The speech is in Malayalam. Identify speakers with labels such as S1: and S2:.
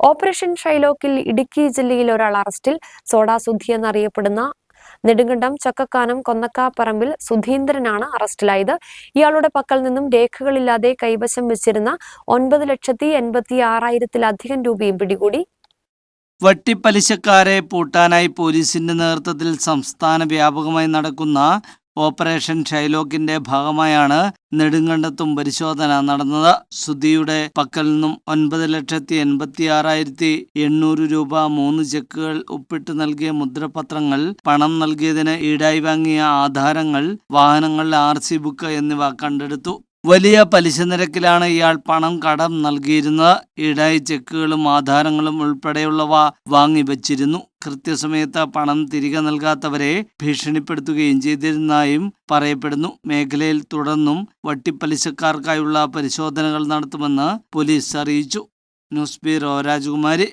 S1: ഓപ്പറേഷൻ ഷൈലോക്കിൽ ഇടുക്കി ജില്ലയിൽ ഒരാൾ അറസ്റ്റിൽ സോഡാ സുധി എന്നറിയപ്പെടുന്ന നെടുങ്കണ്ടം ചക്കക്കാനം കൊന്നക്കാപ്പറമ്പിൽ സുധീന്ദ്രനാണ് അറസ്റ്റിലായത്. ഇയാളുടെ പക്കൽ നിന്നും രേഖകളില്ലാതെ കൈവശം വെച്ചിരുന്ന ഒൻപത് ലക്ഷത്തി എൺപത്തി ആറായിരത്തിലധികം രൂപയും പിടികൂടി.
S2: വട്ടിപ്പലിശക്കാരെ പൂട്ടാനായി പോലീസിന്റെ നേതൃത്വത്തിൽ സംസ്ഥാന വ്യാപകമായി നടക്കുന്ന ഓപ്പറേഷൻ ഷൈലോക്കിന്റെ ഭാഗമായാണ് നെടുങ്കണ്ടത്തും പരിശോധന നടന്നത്. സുധിയുടെ പക്കൽ നിന്നും ഒൻപത് ലക്ഷത്തി എൺപത്തി ആറായിരത്തി എണ്ണൂറ് രൂപ മൂന്ന് ചെക്കുകൾ ഒപ്പിട്ട് നൽകിയ മുദ്രപത്രങ്ങൾ പണം നൽകിയതിന് ഈടായി വാങ്ങിയ ആധാരങ്ങൾ വാഹനങ്ങളുടെ ആർ സി ബുക്ക് എന്നിവ കണ്ടെടുത്തു. വലിയ പലിശ നിരക്കിലാണ് ഇയാൾ പണം കടം നൽകിയിരുന്നത്. ഈടായി ചെക്കുകളും ആധാരങ്ങളും ഉൾപ്പെടെയുള്ളവ വാങ്ങിവച്ചിരുന്നു കൃത്യസമയത്ത് പണം തിരികെ നൽകാത്തവരെ ഭീഷണിപ്പെടുത്തുകയും ചെയ്തിരുന്നതായും പറയപ്പെടുന്നു. മേഖലയിൽ തുടർന്നും വട്ടിപ്പലിശക്കാർക്കായുള്ള പരിശോധനകൾ നടത്തുമെന്ന് പോലീസ് അറിയിച്ചു. ന്യൂസ് ബ്യൂറോ രാജകുമാരി.